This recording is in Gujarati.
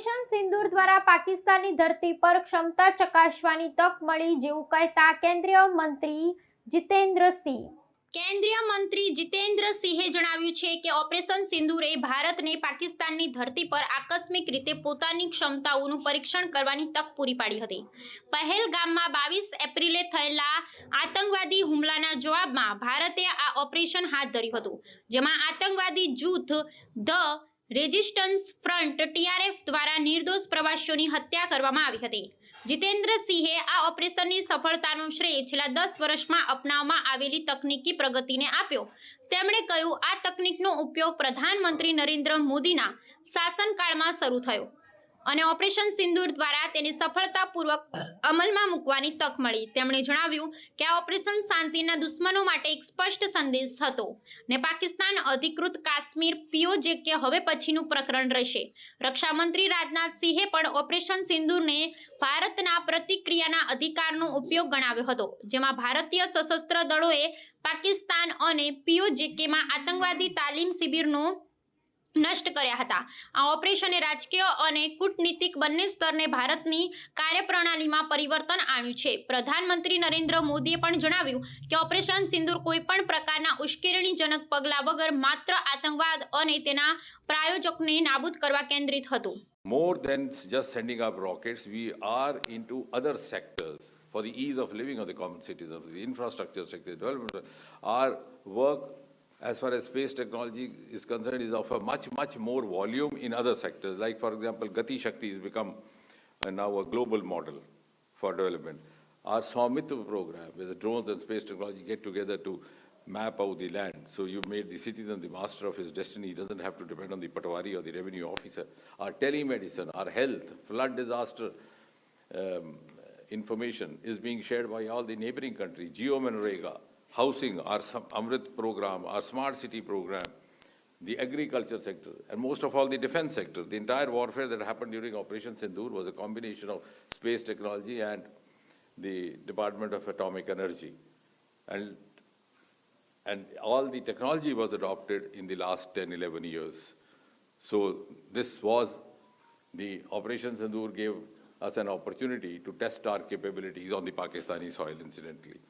ઓપરેશન સિંદૂર દ્વારા પાકિસ્તાનની ધરતી પર ક્ષમતા ચકાસવાની તક મળી જેવું કહેતા કેન્દ્રીય મંત્રી જીતેન્દ્રસિંહ. કેન્દ્રીય મંત્રી જીતેન્દ્રસિંહે જણાવ્યું છે કે ઓપરેશન સિંદૂરે ભારતને પાકિસ્તાનની ધરતી પર આકસ્મિક રીતે પોતાની ક્ષમતાઓનું પરીક્ષણ કરવાની તક પૂરી પાડી હતી. પહેલગામમાં બાવીસ એપ્રિલે થયેલા આતંકવાદી હુમલાના જવાબમાં ભારતે આ ઓપરેશન હાથ ધર્યું હતું, જેમાં આતંકવાદી જૂથ ધ રેઝિસ્ટન્સ ફ્રન્ટ ટીઆરએફ દ્વારા નિર્દોષ પ્રવાસીઓની હત્યા કરવામાં આવી હતી. જીતેન્દ્રસિંહે આ ઓપરેશનની સફળતાનો શ્રેય છેલ્લા દસ વર્ષમાં અપનાવવામાં આવેલી તકનીકી પ્રગતિને આપ્યો. તેમણે કહ્યું, આ તકનીકનો ઉપયોગ પ્રધાનમંત્રી નરેન્દ્ર મોદીના શાસનકાળમાં શરૂ થયો. અને ઓપરેશન સિંદૂર દ્વારા તેને સફળતાપૂર્વક અમલમાં મૂકવાની તક મળી. તેમણે જણાવ્યું કે આ ઓપરેશન શાંતિના દુશ્મનો માટે એક સ્પષ્ટ સંદેશ હતો ને પાકિસ્તાન અધિકૃત કાશ્મીર પીઓજેકે હવે પછીનું પ્રકરણ રહેશે. રક્ષામંત્રી રાજનાથ સિંહે પણ ઓપરેશન સિંદૂરને ભારતના પ્રતિક્રિયાના અધિકારનો ઉપયોગ ગણાવ્યો હતો, જેમાં ભારતીય સશસ્ત્ર દળોએ પાકિસ્તાન અને પીઓજેકેમાં આતંકવાદી તાલીમ શિબિરનો નષ્ટ કર્યા હતા. આ ઓપરેશને રાજકીય અને કૂટનીતિક બંને સ્તરને ભારતની કાર્યપ્રણાલીમાં પરિવર્તન આણ્યું છે. પ્રધાનમંત્રી નરેન્દ્ર મોદીએ પણ જણાવ્યું કે ઓપરેશન સિંદૂર કોઈ પણ પ્રકારના ઉશ્કેરણીજનક પગલાં વગર માત્ર આતંકવાદ અને તેના પ્રાયોજકને નાબૂદ કરવા કેન્દ્રિત હતું. More than just sending up rockets we are into other sectors for the ease of living of the common citizen infrastructure sector development are work, as far as space technology is concerned, is of a much, much more volume in other sectors. Like, for example, Gati Shakti has become uh, now a global model for development. Our Swamitra program, where the drones and space technology get together to map out the land. So you made the citizen the master of his destiny. He doesn't have to depend on the patwari or the revenue officer. Our telemedicine, our health, flood disaster um, information is being shared by all the neighboring countries. Geo Manrega, housing, our Amrit program, our smart city program, the agriculture sector, and most of all the defense sector. The entire warfare that happened during Operation Sindoor was a combination of space technology and the Department of Atomic Energy. And and all the technology was adopted in the last 10, 11 years. So this was, the Operation Sindoor gave us an opportunity to test our capabilities on the Pakistani soil, incidentally.